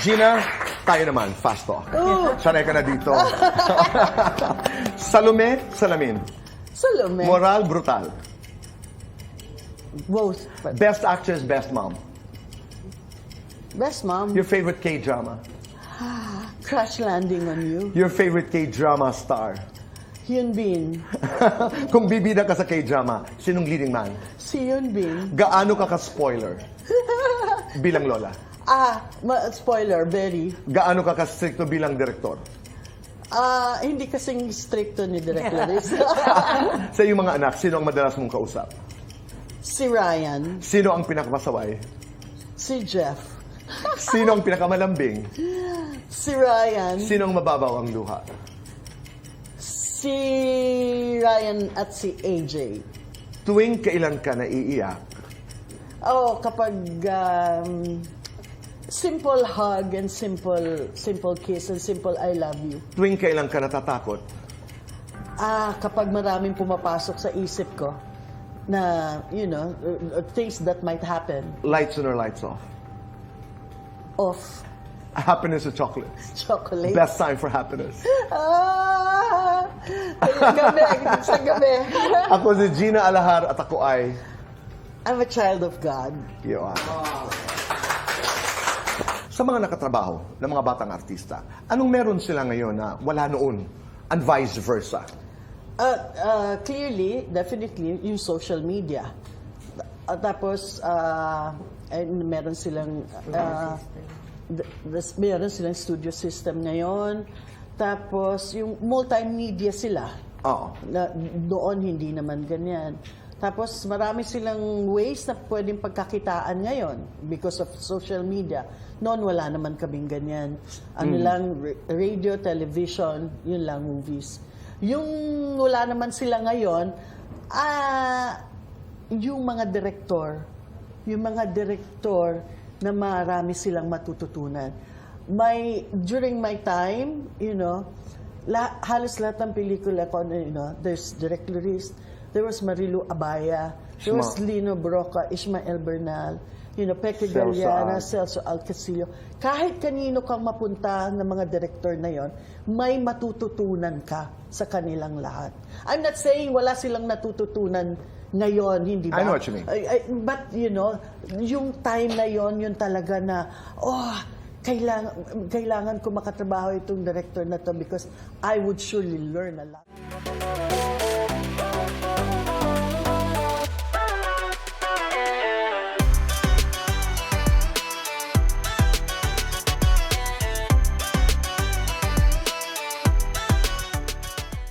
Gina, tayo naman, fast talk. Sanay ka na dito. Salome, salamin. Salome. Moral, brutal. Both. But Best actress, best mom. best mom. Your favorite K-drama. Crash landing on you. Your favorite K-drama star. Hyun Bin. Kung bibida ka sa K-drama, sinong leading man? Si Hyun Bin. Gaano ka ka-spoiler? Bilang lola. Ah, ma- spoiler, very. Gaano ka ka-stricto bilang direktor? Ah, hindi kasing stricto ni Direk Laris. Sa iyong mga anak, sino ang madalas mong kausap? si Ryan. Sino ang pinakamasaway? Si Jeff. Sino ang pinakamalambing? Si Ryan. Sino ang mababaw ang luha? Si Ryan at si AJ. Tuwing kailan ka naiiyak, Oh, kapag um, simple hug and simple simple kiss and simple I love you. tuwing kailan ka natatakot, Ah, kapag maraming pumapasok sa isip ko na, you know, uh, things that might happen lights on or lights off? off Happiness or chocolate? chocolate. Best time for happiness. Ah! Gabi, sa gabi. Ako si Gina Alahar at ako ay... I'm a child of God. Yun. Sa mga nakatrabaho ng mga batang artista, anong meron sila ngayon na wala noon? And vice versa. Uh, uh, clearly, definitely, yung social media. At tapos, uh, ay, meron silang, uh, th- this- meron silang studio system ngayon. Tapos, yung multimedia sila. Oo. Na, doon, hindi naman ganyan. Tapos, marami silang ways na pwedeng pagkakitaan ngayon because of social media. Noon, wala naman kaming ganyan. Ano lang, ra- radio, television, yun lang, movies. Yung wala naman sila ngayon, ah, yung mga direktor, yung mga direktor na marami silang matututunan. My, during my time, you know, la, halos lahat ng pelikula ko, you know, there's Direct Luris, there was Marilu Abaya, there was Lino Broca, Ismael Bernal, you know, Peque Celso Galiana, Al- Celso Alcasillo. Kahit kanino kang mapunta ng mga director na yon, may matututunan ka sa kanilang lahat. I'm not saying wala silang natututunan ngayon, hindi ba? I know what you mean. But, you know, yung time na yon yun talaga na, oh, kailangan, kailangan ko makatrabaho itong director na to because I would surely learn a lot.